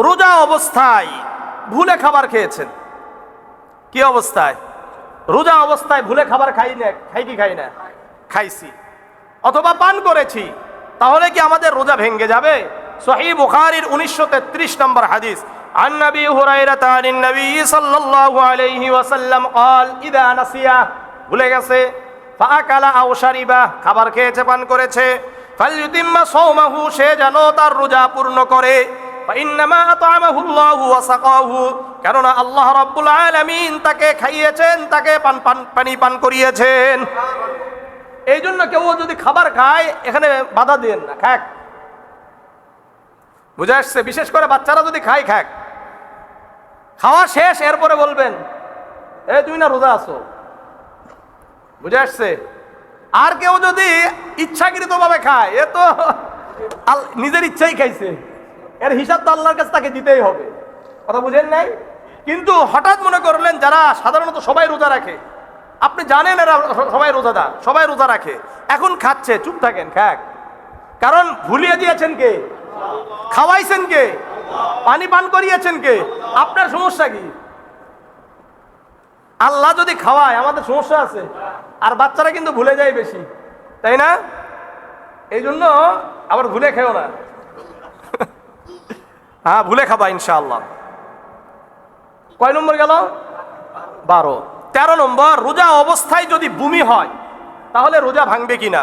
রোজা অবস্থায় ভুলে খাবার খেয়েছেন কি অবস্থায় রোজা অবস্থায় ভুলে খাবার খাই না খাই কি খাই না খাইছি অথবা পান করেছি তাহলে কি আমাদের রোজা ভেঙ্গে যাবে সহি বুখারীর উনিশশো তেত্রিশ নম্বর হাদিস عن نبي هريرة عن النبي صلى الله عليه وسلم قال إذا نسي ভুলে গেছে ফাকালা আও শারিবা খাবার খেয়েছে পান করেছে ফালইউতিম্মা সাওমাহু সে যেন তার রোজা পূর্ণ করে কেননা আল্লাহ রাব্বুল আলামিন তাকে খাইয়েছেন, তাকে পান পান করিয়েছেন। এই জন্য কেউ যদি খাবার খায়, এখানে বাধা দেন না, খাক। বুঝে আসছে? বিশেষ করে বাচ্চারা যদি খায়, খাক। খাওয়া শেষ, এরপরে বলবেন, এ তুই না রোজা আছো? বুঝে আসছে? আর কেউ যদি ইচ্ছাকৃত ভাবে খায়, এ তো নিজের ইচ্ছাই খাইছে। এর হিসাব তো আল্লাহর কাছে তাকে দিতেই হবে। কথা বুঝেন নাই? কিন্তু হঠাৎ মনে করলেন যারা সাধারণত সবাই রোজা রাখে, আপনি জানেন এরা সবাই রোজাদার, সবাই রোজা রাখে। এখন খাচ্ছে, চুপ থাকেন খাক কারণ ভুলিয়ে দিয়েছেন কে? খাওয়াইছেন কে? পানি পান করিয়েছেন কে? আপনার সমস্যা কি? আল্লাহ যদি খাওয়ায়, আমাদের সমস্যা আছে। আর বাচ্চারা কিন্তু ভুলে যায় বেশি, তাই না? এই জন্য আবার ভুলে খেও না। হ্যাঁ ভুলে খাবা ইনশাআল্লাহ কয় নম্বর গেল বারো তেরো নম্বর রোজা অবস্থায় যদি বমি হয় তাহলে রোজা ভাঙবে কিনা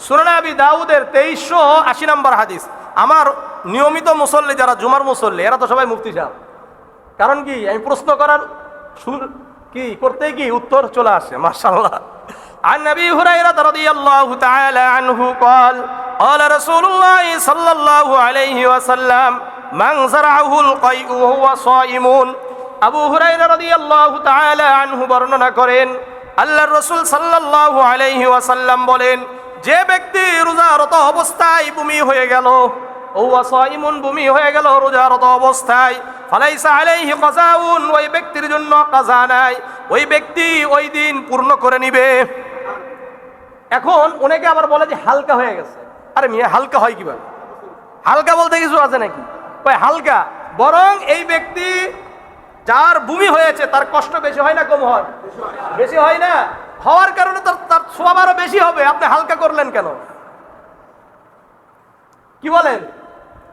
সুরানা আবি দাউদের তেইশশো আশি নম্বর হাদিস আমার নিয়মিত মুসল্লি যারা জুমার মুসল্লি এরা তো সবাই মুফতি সাহেব কারণ কি আমি প্রশ্ন করার সুর কি করতে কি উত্তর চলে আসে মাশাআল্লাহ عن ابي هريره رضي الله تعالى عنه قال قال رسول الله صلى الله عليه وسلم من زرعه القيء وهو صائم আবু হুরাইরা রাদিয়াল্লাহু তাআলা আনহু বর্ণনা করেন আল্লাহর রাসূল সাল্লাল্লাহু আলাইহি ওয়াসাল্লাম বলেন যে ব্যক্তি রোজারত অবস্থায় বমি হয়ে গেল ও সাইমুন বমি হয়ে গেল রোজারত অবস্থায় ফালাইসা আলাইহি কাযাউন ওই ব্যক্তির জন্য কাজা নাই ওই ব্যক্তি ওই দিন পূর্ণ করে নিবে এখন অনেকে আবার বলে যে হালকা হয়ে গেছে আরে মিয়া হালকা হয় কিভাবে হালকা বলতে কিছু আছে নাকি ওই হালকা। বরং এই ব্যক্তি যার ভূমি হয়েছে, তার কষ্ট বেশি হয় না, কম হয়? বেশি হয় না? হওয়ার কারণে তার তার সোয়াব আরও বেশি হবে। আপনি হালকা করলেন কেন? কি বলেন?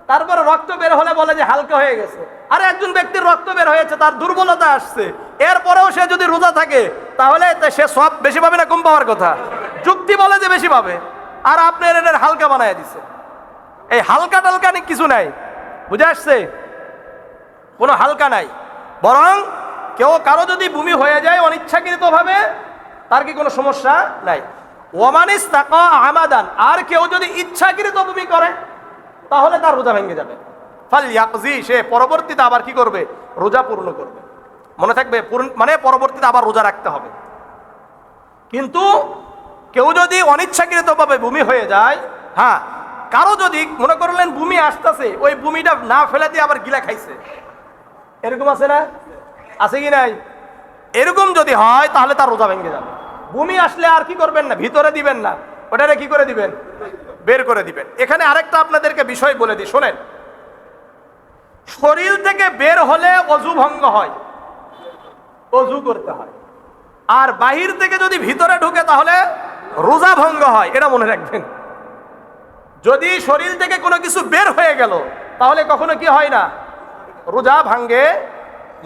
তারপরে রক্ত বের হলে বলে যে হালকা হয়ে গেছে। আর একজন ব্যক্তির রক্ত বের হয়েছে, তার দুর্বলতা আসছে। এরপরেও সে যদি রোজা থাকে, তাহলে সে সব বেশি পাবে না, কম পাওয়ার কথা? যুক্তি বলে যে বেশি পাবে। আর আপনি এর হালকা বানায় দিছে এই হালকা টালকা কিছু নাই। বুঝে আসছে? কোনো হালকা নাই। বরং কেউ কারও যদি ভূমি হয়ে যায় অনিচ্ছাকৃতভাবে, তার কি কোনো সমস্যা নাই। ওমানিস তাকা আমাদান, আর কেউ যদি ইচ্ছাকৃত ভূমি করে, তাহলে তার রোজা ভেঙে যাবে। ফাল ইয়াকজি, সে পরবর্তীতে আবার কি করবে? রোজা পূর্ণ করবে। মনে থাকবে মানে পরবর্তীতে আবার রোজা রাখতে হবে। কিন্তু কেউ যদি অনিচ্ছাকৃতভাবে ভূমি হয়ে যায় হ্যাঁ কারও যদি মনে করলেন ভূমি আসতেছে, ওই ভূমিটা না ফেলে দিয়ে আবার গিলা খাইছে। এরকম আছে না? আছে কি নাই? এরকম যদি হয়, তাহলে তার রোজা ভেঙে যাবে। ভূমি আসলে আর কি করবেন না? ভিতরে দিবেন না। ওটারে কি করে দিবেন? বের করে দিবেন। এখানে আরেকটা আপনাদেরকে বিষয় বলে দিই, শোনেন। শরীর থেকে বের হলে অজু ভঙ্গ হয়। অজু করতে হয়। আর বাহির থেকে যদি ভিতরে ঢুকে, তাহলে রোজা ভঙ্গ হয়। এটা মনে রাখবেন। যদি শরীর থেকে কোনো কিছু বের হয়ে গেল, তাহলে কখনো কি হয় না? রোজা ভাঙ্গে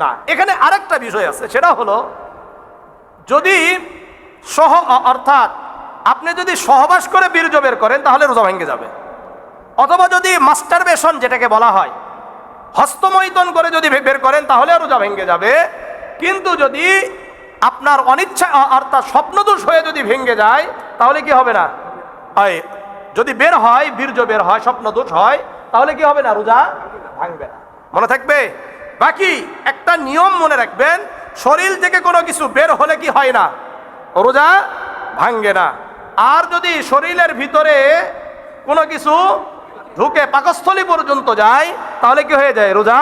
না। এখানে আরেকটা বিষয় আছে, সেটা হলো যদি সহ, অর্থাৎ আপনি যদি সহবাস করে বীর্য বের করেন, তাহলে রোজা ভেঙে যাবে। অথবা যদি মাস্টার বেশন যেটাকে বলা হয় হস্তমৈতন করে যদি বের করেন, তাহলে রোজা ভেঙে যাবে। কিন্তু যদি আপনার অনিচ্ছা অর্থাৎ স্বপ্নদোষ হয়ে যদি ভেঙে যায়, তাহলে কি হবে না? যদি বের হয়, বীর্য বের হয় স্বপ্নদোষ হয়, তাহলে কি হবে না? রোজা ভাঙবে না। মনে থাকবে? বাকি একটা নিয়ম মনে রাখবেন, শরীর থেকে কোনো কিছু বের হলে কি হয় না? রোজা ভাঙ্গে না। আর যদি শরীরের ভিতরে কোনো কিছু ঢুকে পাকস্থলী পর্যন্ত যায়, তাহলে কি হয়ে যায়? রোজা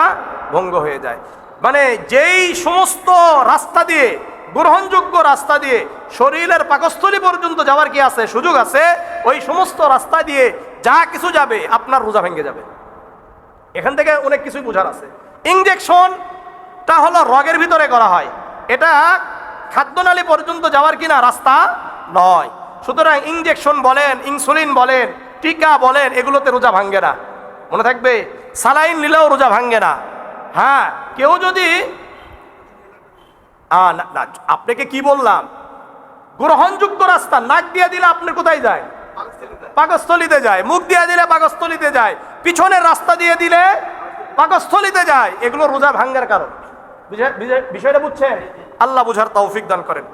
ভঙ্গ হয়ে যায়। মানে যেই সমস্ত রাস্তা দিয়ে গ্রহণযোগ্য রাস্তা দিয়ে শরীরের পাকস্থলী পর্যন্ত যাওয়ার কি আছে? সুযোগ আছে? ওই সমস্ত রাস্তা দিয়ে যা কিছু যাবে, আপনার রোজা ভেঙে যাবে। এখান থেকে অনেক কিছুই বোঝার আছে। ইঞ্জেকশনটা হলো রগের ভিতরে করা হয়। এটা খাদ্যনালী পর্যন্ত যাওয়ার কিনা রাস্তা নয়। সুতরাং ইঞ্জেকশন বলেন, ইনসুলিন বলেন, টিকা বলেন, এগুলোতে রোজা ভাঙ্গে না। মনে থাকবে সালাইন নিলেও রোজা ভাঙ্গে না। হ্যাঁ কেউ যদি না, আপনাকে কি বললাম? গ্রহণযুক্ত রাস্তা নাক দিয়ে দিলে আপনার কোথায় যায়? পাকস্থলিতে যায়। মুখ দিয়ে দিলে পাকস্থলিতে যায়। পিছনের রাস্তা দিয়ে দিলে পাকস্থলিতে যায়। এগুলো রোজা ভাঙ্গার কারণ। বিষয়টা বুঝছেন? আল্লাহ বুঝার তৌফিক দান করেন।